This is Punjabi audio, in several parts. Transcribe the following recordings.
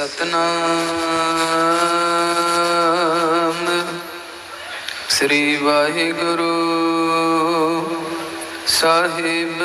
ਸਤਨਾਮ। ਸ੍ਰੀ ਵਾਹਿਗੁਰੂ ਸਾਹਿਬ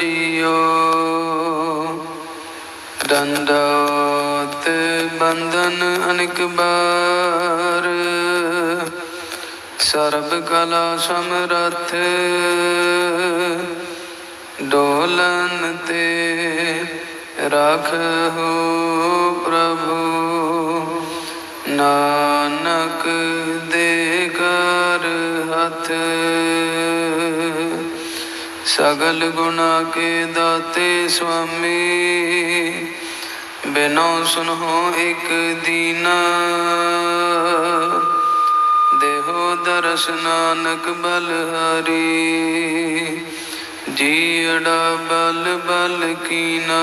ਜੀਓ। ਦੰਡੋਤ ਬੰਦਨ ਅਨਿਕ ਬਾਰ। ਸਰਬ ਕਲਾ ਸਮਰਥ। ਡੋਲਨ ਤੇ ਰਾਖੋ ਨਾਨਕ ਦੇ ਕਰ ਹੱਥ। ਸਗਲ ਗੁਣਾ ਕੇ ਦਾਤੇ ਸੁਆਮੀ। ਬਿਨੋ ਸੁਨੋ ਇੱਕ ਦੀਨਾ। ਦੇਹੋ ਦਰਸ ਨਾਨਕ ਬਲਹਾਰੀ। ਜੀੜਾ ਬਲ ਬਲ ਕੀਨਾ।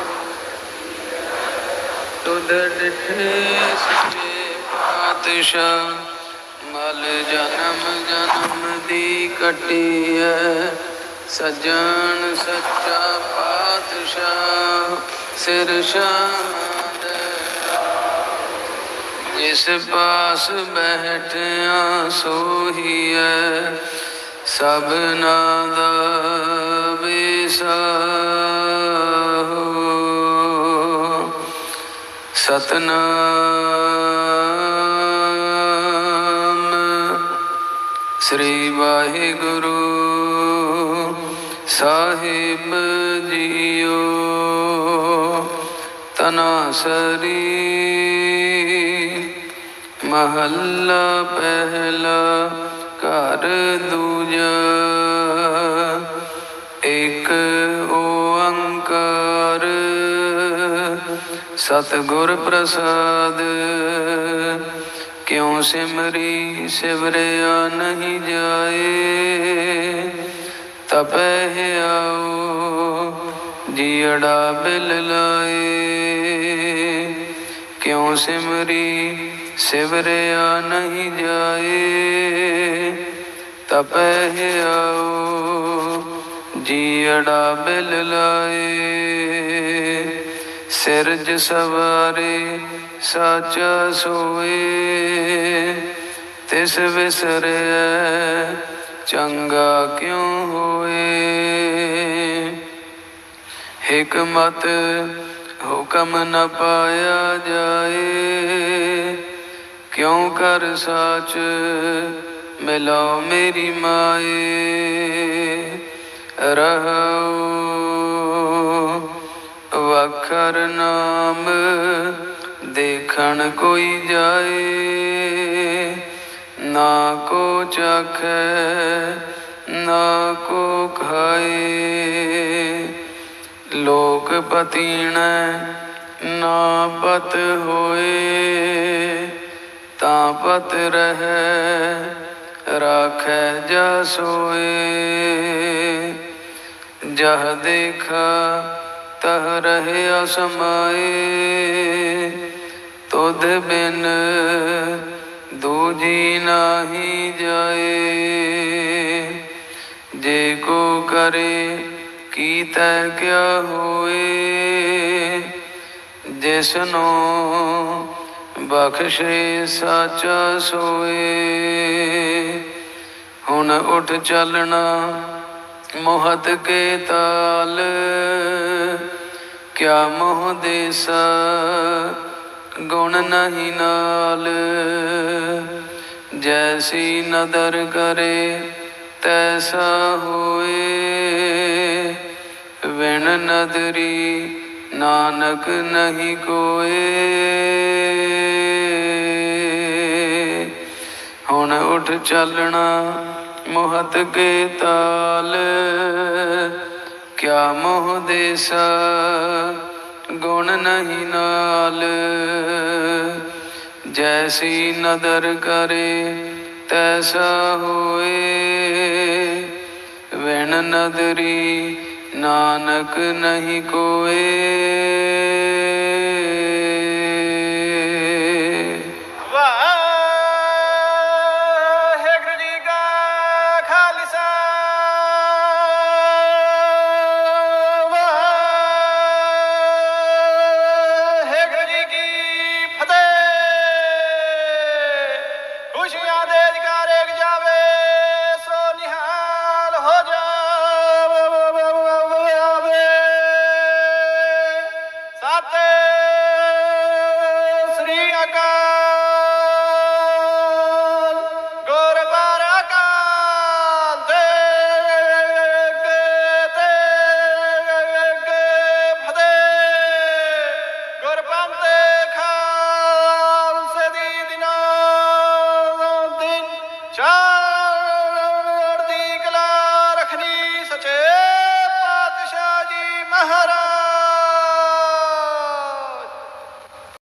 ਤੁਧ ਸੱਚੇ ਪਾਤਸ਼ਾਹ, ਮਲ ਜਨਮ ਜਨਮ ਦੀ ਕਟਿਐ ਸਜਣ ਸੱਚਾ ਪਾਤਸ਼ਾਹ, ਸਿਰ ਸ਼ਾਦ ਜਿਸ ਪਾਸ ਬੈਠਿਆ ਸੋਹੀਐ ਸਭਨਾ ਦਾ ਵਿਸਾਹੋ ਸਤਨਾਮ। ਸ੍ਰੀ ਵਾਹਿਗੁਰੂ ਸਾਹਿਬ ਜੀਓ। ਤਨਾਸਰੀ ਮਹੱਲਾ ਪਹਿਲਾ ਸਤਿਗੁਰ ਪ੍ਰਸਾਦ ਕਿਉ ਸਿਮਰੀ ਸਿਵਰਿਆ ਨਹੀਂ ਜਾਏ? ਤਪਹਿ ਆਓ ਜੀੜਾ ਬਿਲ ਲਾਏ। ਕਿਉ ਸਿਮਰੀ ਸਿਵਰਿਆ ਨਹੀਂ ਜਾਏ? ਤਪਹਿ ਆਓ ਜੀੜਾ ਬਿਲ ਲਾਏ। ਸਿਰਜ ਸਵਾਰੇ, ਸਾਚਾ ਸੋਏ। ਤਿਸ ਵਿਸਰਿਆ ਚੰਗਾ ਕਿਉ ਹੋਏ? ਹਕਮਤ ਹੁਕਮ ਨ ਪਾਇਆ ਜਾਏ। ਕਿਉ ਕਰ ਸਾਚ ਮਿਲਾਓ ਮੇਰੀ ਮਾਏ? ਰਹੋ ਵਖਰ ਨਾਮ ਦੇਖਣ ਕੋਈ ਜਾਏ, ਨਾ ਕੋ ਚਖੈ, ਨਾ ਕੋ ਖਾਏ। ਲੋਕ ਪਤੀਣੈ, ਨਾ ਪਤ ਹੋਏ, ਤਾਂ ਪਤ ਰਹੈ, ਰਾਖੈ ਜਾ ਸੋਏ। ਜਹ ਦੇਖਾ ਤਹ ਰਹਿਆ ਸਮਾਏ ਤੁਧ ਬਿਨ ਦੂਜੀ ਨਾਹੀ ਜਾਏ। ਜੇ ਕੋ ਕਰੇ, ਕੀਤੈ ਕਿਆ ਹੋਏ? ਜਿਸਨੋ ਬਖਸ਼ੇ, ਸਾਚਾ ਸੋਏ। ਹੁਣ ਉਠ ਚੱਲਣਾ, ਮੋਹਤ ਕੇ ਤਾਲ। ਕਿਆ ਮੋਹ ਦੇਸਾ, ਗੁਣ ਨਹੀਂ ਨਾਲ। ਜੈਸੀ ਨਦਰ ਕਰੇ, ਤੈਸਾ ਹੋਏ। ਵਿਣ ਨਦਰੀ ਨਾਨਕ ਨਹੀਂ ਕੋਏ। ਹੁਣ ਉਠ ਚੱਲਣਾ ਮੋਹਤ ਕੇ ਤਾ ਦੇਸ ਗੁਣ ਨਹੀਂ ਨਾਲ। ਜੈਸੀ ਨਦਰ ਕਰੇ ਤੈਸਾ ਹੋਏ। ਵਣ ਨਦਰੀ ਨਾਨਕ ਨਹੀਂ ਕੋਏ।